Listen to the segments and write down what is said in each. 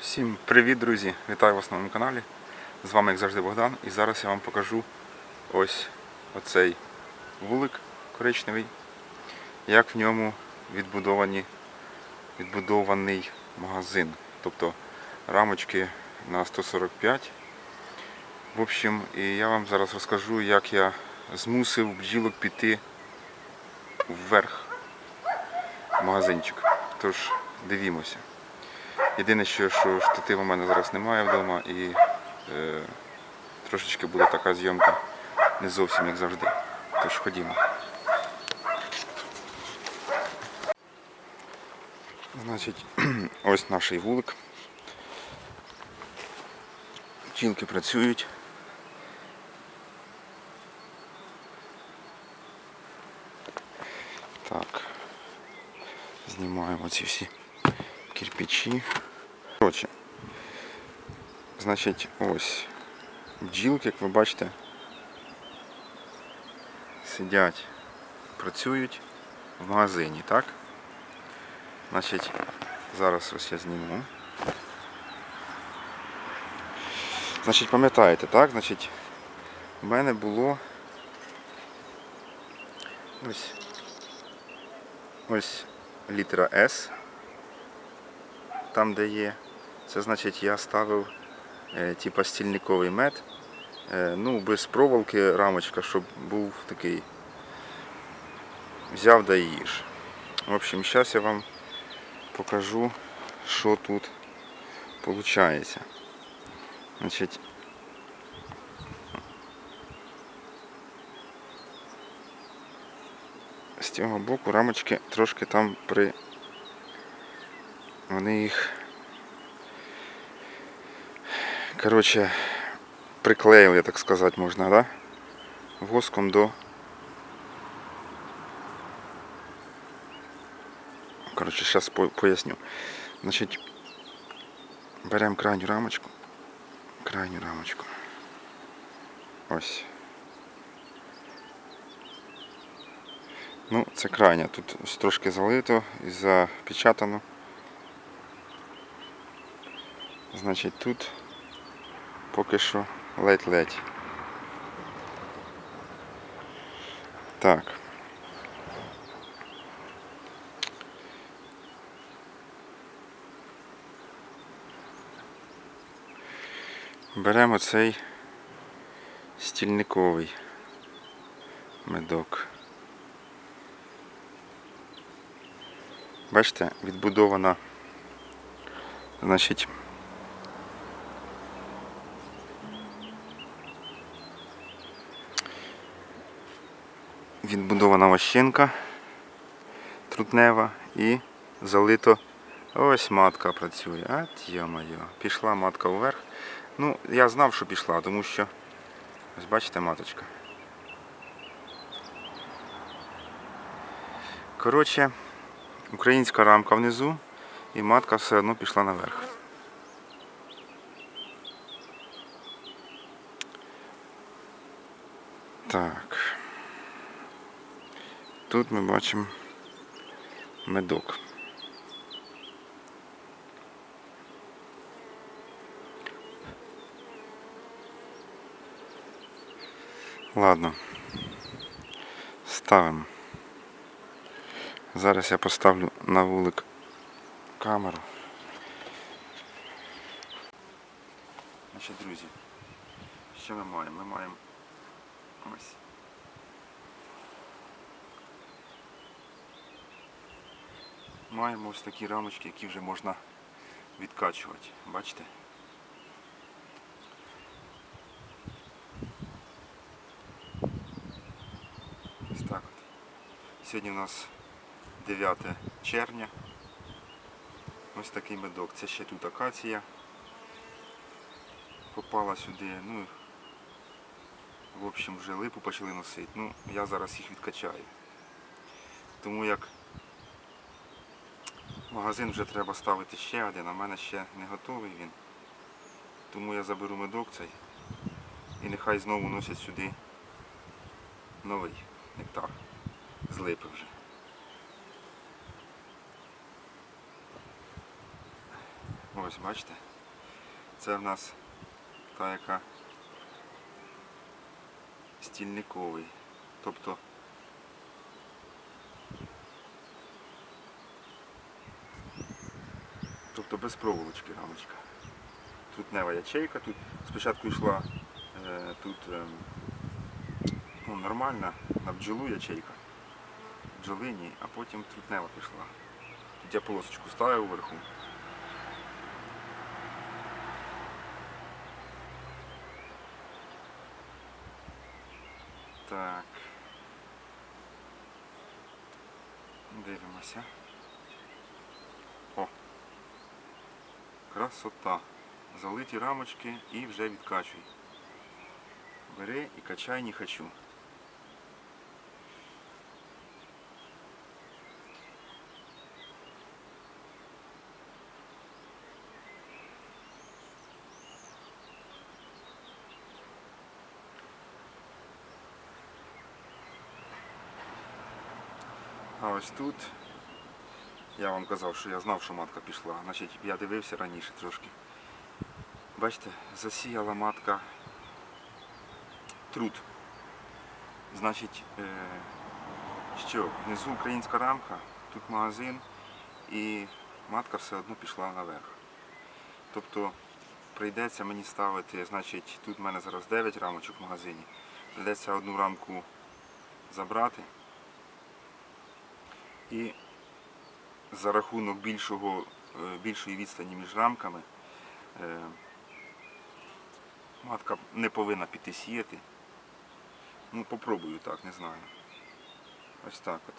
Всім привіт, друзі! Вітаю вас на моєму каналі. З вами, як завжди, Богдан. І зараз я вам покажу ось оцей вулик коричневий, як в ньому відбудовані, відбудований магазин. Тобто рамочки на 145. В общем, і я вам зараз розкажу, як я змусив бджілок піти вверх в магазинчик. Тож дивімося. Єдине, що, що штатива у мене зараз немає вдома і е, трошечки буде така зйомка не зовсім як завжди. Тож ходімо. Значить, ось наш вулик. Бджілки працюють. Так. Знімаємо ці всі кирпичі. Коротше, значить, ось бджілки, як ви бачите, сидять, працюють в магазині, так? Значить, зараз ось я зніму. Значить, пам'ятаєте, так? Значить, в мене було ось ось літера S там, де є. Це значить я ставив е, типа стільниковий мед. Е, ну, без проволоки рамочка, щоб був такий. Взяв да і їж. В общем, зараз я вам покажу, що тут виходить. Значить, з цього боку рамочки трошки там при вони їх коротше приклеїли, так сказати можна, да? Воском до Коротше, зараз поясню. Значить, беремо крайню рамочку. Крайню рамочку. Ось. Ну, це крайня. Тут трошки залито і запечатано. Значить тут поки що ледь-ледь. Так. Беремо цей стільниковий медок. Бачите, відбудована, значить, відбудована вощинка трутнева і залито ось матка працює. От йо-моє, пішла матка вверх. Ну, я знав, що пішла, тому що ось бачите маточка. Коротше, українська рамка внизу і матка все одно пішла наверх. Так. Тут ми бачимо медок. Ладно. Ставимо. Зараз я поставлю на вулик камеру. Значить, друзі, що ми маємо? Ми маємо ось. Маємо ось такі рамочки, які вже можна відкачувати. Бачите? Ось так от. Сьогодні у нас 9 червня. Ось такий медок. Це ще тут акація. Попала сюди, ну в общем вже липу почали носити. Ну, я зараз їх відкачаю. Тому як магазин вже треба ставити ще один, а в мене ще не готовий він. Тому я заберу медок цей і нехай знову носять сюди новий нектар з липи вже. Ось, бачите? Це в нас та, яка стільниковий. Тобто Без проволочки рамочка. Тут нева ячейка, тут спочатку йшла е, тут е, ну, нормальна на бджолу ячейка. Бджолині, а потім трутнева пішла. Тут я полосочку ставив вверху. Так. Дивимося. Красота. Залиті рамочки і вже відкачуй. Бери і качай не хочу. А ось тут я вам казав, що я знав, що матка пішла. Значить, я дивився раніше трошки. Бачите, засіяла матка труд. Значить, е, що, внизу українська рамка, тут магазин і матка все одно пішла наверх. Тобто прийдеться мені ставити, значить, тут в мене зараз 9 рамочок в магазині. Прийдеться одну рамку забрати. І за рахунок більшого, е, більшої відстані між рамками е, матка не повинна піти сіяти. Ну, попробую так, не знаю. Ось так от.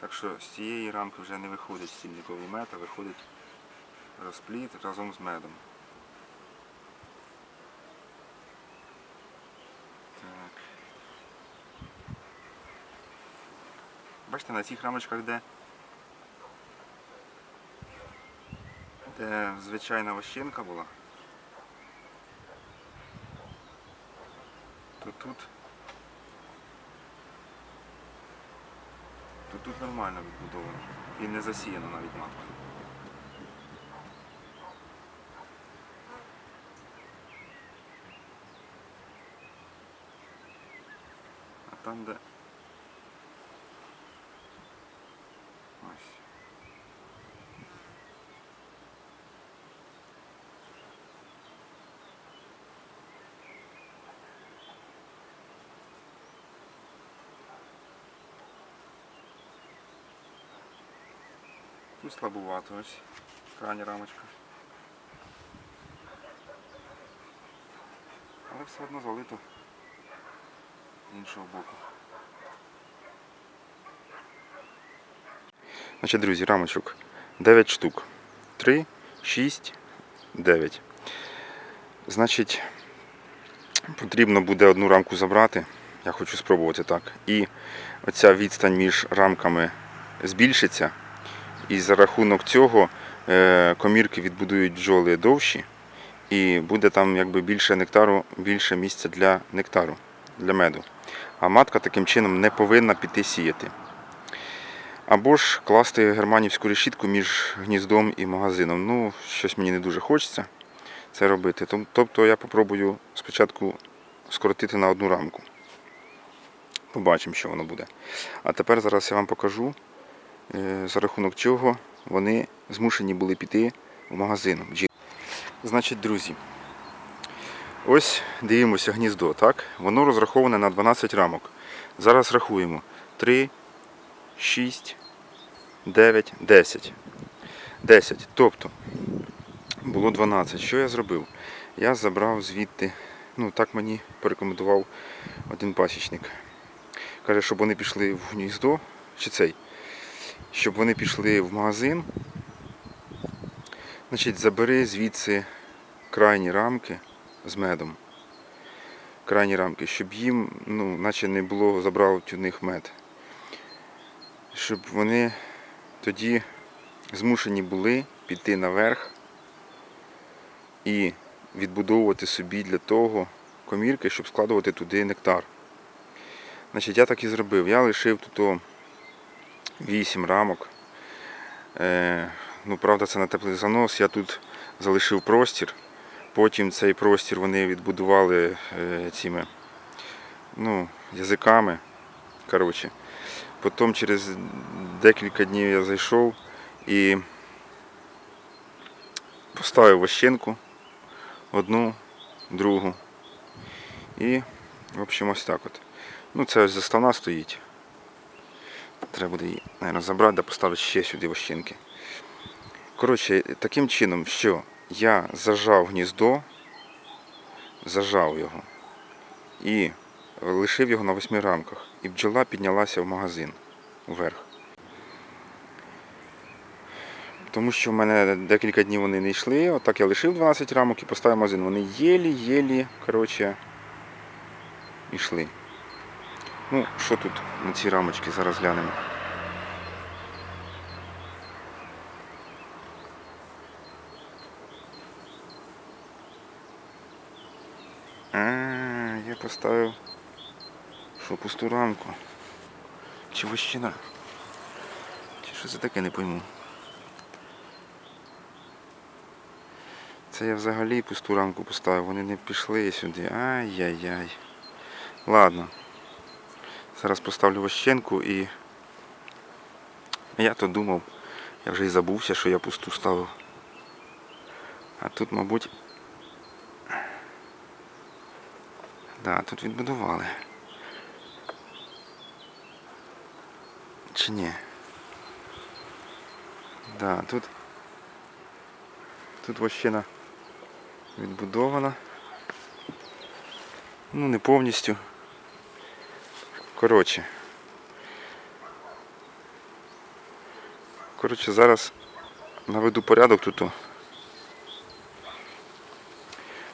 Так що з цієї рамки вже не виходить стільниковий мед, а виходить розпліт разом з медом. Так. Бачите, на цих рамочках, де, де звичайна вощинка була, то тут, то тут нормально відбудовано. І не засіяно навіть маткою. А там, де Тут слабувато ось крайня рамочка. Але все одно залито з іншого боку. Значить, друзі, рамочок 9 штук. 3, 6, 9. Значить, потрібно буде одну рамку забрати. Я хочу спробувати так. І оця відстань між рамками збільшиться. І за рахунок цього е, комірки відбудують бджоли довші. І буде там якби більше нектару, більше місця для нектару, для меду. А матка таким чином не повинна піти сіяти. Або ж класти германівську решітку між гніздом і магазином. Ну, щось мені не дуже хочеться це робити. Тобто я попробую спочатку скоротити на одну рамку. Побачимо, що воно буде. А тепер зараз я вам покажу, за рахунок чого вони змушені були піти в магазин. Значить, друзі, ось дивимося гніздо, так? Воно розраховане на 12 рамок. Зараз рахуємо 3, 6, 9, 10. 10. Тобто було 12. Що я зробив? Я забрав звідти, ну так мені порекомендував один пасічник. Каже, щоб вони пішли в гніздо, чи цей, щоб вони пішли в магазин. Значить, забери звідси крайні рамки з медом. Крайні рамки, щоб їм, ну, наче не було забрав у них мед щоб вони тоді змушені були піти наверх і відбудовувати собі для того комірки, щоб складувати туди нектар. Значить, я так і зробив. Я лишив тут 8 рамок. Е, ну, правда, це на теплий занос. Я тут залишив простір, Потім цей простір вони відбудували е, цими ну, язиками. Коротше. Потім через декілька днів я зайшов і поставив вощенку одну, другу. І, в общем, ось так от. Ну, це ось заставна стоїть. Треба буде її, мабуть, забрати, да поставити ще сюди вощенки. Коротше, таким чином, що я зажав гніздо, зажав його і лишив його на восьми рамках. І бджола піднялася в магазин вверх. Тому що в мене декілька днів вони не йшли. Отак я лишив 12 рамок і поставив магазин. Вони єлі-єлі, коротше, йшли. Ну, що тут на ці рамочки, зараз глянемо. А, я поставив що пусту рамку. Чи вощина? Чи що це таке, не пойму. Це я взагалі пусту рамку поставив, вони не пішли сюди. Ай-яй-яй. Ладно. Зараз поставлю вощенку і. Я то думав, я вже і забувся, що я пусту ставив. А тут, мабуть. Да, тут відбудували. Чи ні? Да, тут. Тут вощина відбудована. Ну, не повністю. Коротше. Коротше, зараз наведу порядок тут.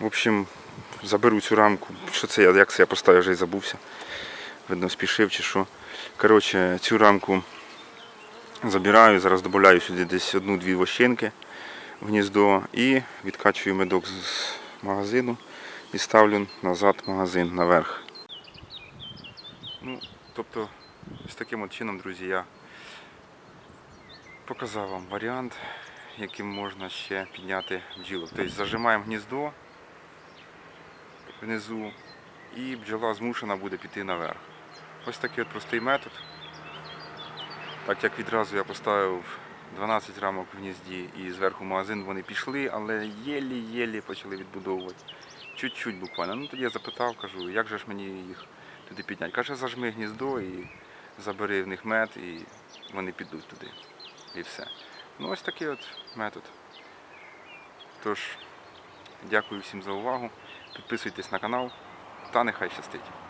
В общем, заберу цю рамку. Що це я, як це я поставив, вже і забувся. Видно, спішив чи що. Коротше, цю рамку забираю, зараз додаю сюди десь одну-дві вощенки в гніздо і відкачую медок з магазину і ставлю назад магазин наверх. Ну, тобто, з таким от чином, друзі, я показав вам варіант, яким можна ще підняти бджілок. Тобто зажимаємо гніздо внизу і бджола змушена буде піти наверх. Ось такий от простий метод. Так як відразу я поставив 12 рамок в гнізді і зверху магазин вони пішли, але єлі-єлі почали відбудовувати. Чуть-чуть буквально. Ну тоді я запитав, кажу, як же ж мені їх туди підняти. Каже, зажми гніздо і забери в них мед, і вони підуть туди. І все. Ну ось такий от метод. Тож, дякую всім за увагу. Підписуйтесь на канал та нехай щастить.